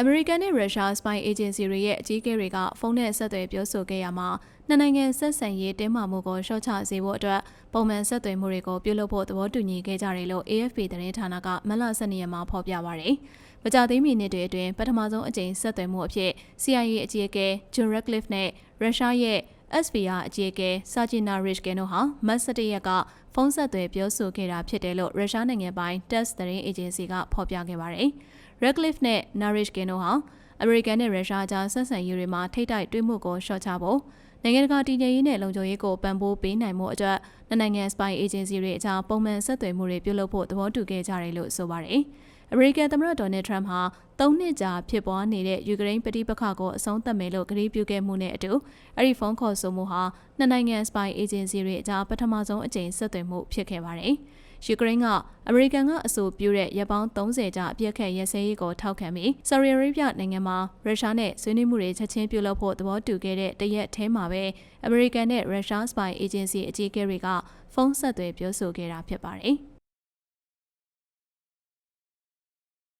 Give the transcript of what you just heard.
အမေရိကန်နဲ့ရုရှားစပိုင်အေဂျင်စီတွေရဲ့အကြီးအကဲတွေကဖုန်းနဲ့ဆက်သွယ်ပြောဆိုခဲ့ရမှာနှစ်နိုင်ငံဆက်ဆံရေးတင်းမာမှုကိုရှော့ချစေဖို့အတွက်ပုံမှန်ဆက်သွယ်မှုတွေကိုပြုလုပ်ဖို့သဘောတူညီခဲ့ကြတယ်လို့ AFP သတင်းဌာနကမလ12ရက်မှာဖော်ပြပါရယ်။မကြသေးမီနှစ်တွေအတွင်းပထမဆုံးအကြိမ်ဆက်သွယ်မှုအဖြစ် CIA အကြီးအကဲ John Ratcliffe နဲ့ရုရှားရဲ့ SVR အကြီးအကဲ Sergei Rishkin တို့ဟာမတ်17ရက်ကဖုန်းဆက်သွယ်ပြောဆိုခဲ့တာဖြစ်တယ်လို့ရုရှားနိုင်ငံပိုင် TASS သတင်းအေဂျင်စီကဖော်ပြခဲ့ပါတယ်။ Radcliffe နဲ့ Narishkin တို့ဟာအမေရိကန်နဲ့ရုရှားကြားဆက်ဆံရေးတွေမှာထိတိုက်တွေ့မှုကိုရှော့ချဖို့နိုင်ငံတကာတည်ငြိမ်ရေးနဲ့လုံခြုံရေးကိုပံ့ပိုးပေးနိုင်မှုအတွက်နိုင်ငံစပိုင်အေဂျင်စီတွေအကြားပုံမှန်ဆက်သွယ်မှုတွေပြုလုပ်ဖို့သဘောတူခဲ့ကြတယ်လို့ဆိုပါတယ်။ အမေရိကန်သမ္မတဒေါ်နယ်ထရန့်ဟာ၃နှစ်ကြာဖြစ်ပွားနေတဲ့ယူကရိန်းပဋိပက္ခကိုအဆုံးသတ်မယ်လို့ကတိပြုခဲ့မှုနဲ့အတူအဲ့ဒီဖုန်းခေါ်ဆိုမှုဟာနှစ်နိုင်ငံစပိုင်အေဂျင်စီတွေအကြားပထမဆုံးအကြိမ်ဆက်သွယ်မှုဖြစ်ခဲ့ပါတယ်။ယူကရိန်းကအမေရိကန်ကအဆိုပြုတဲ့ရပ်ပေါင်း30ကြာအပြည့်ခက်ရစဲရေးကိုထောက်ခံပြီးဆော်ဒီအာရေဗျနိုင်ငံမှာရုရှားနဲ့ဆွေးနွေးမှုတွေချက်ချင်းပြုလုပ်ဖို့သဘောတူခဲ့တဲ့တရက်ထဲမှာပဲအမေရိကန်နဲ့ရုရှားစပိုင်အေဂျင်စီအကြီးအကဲတွေကဖုန်းဆက်သွယ်ပြောဆိုခဲ့တာဖြစ်ပါတယ်။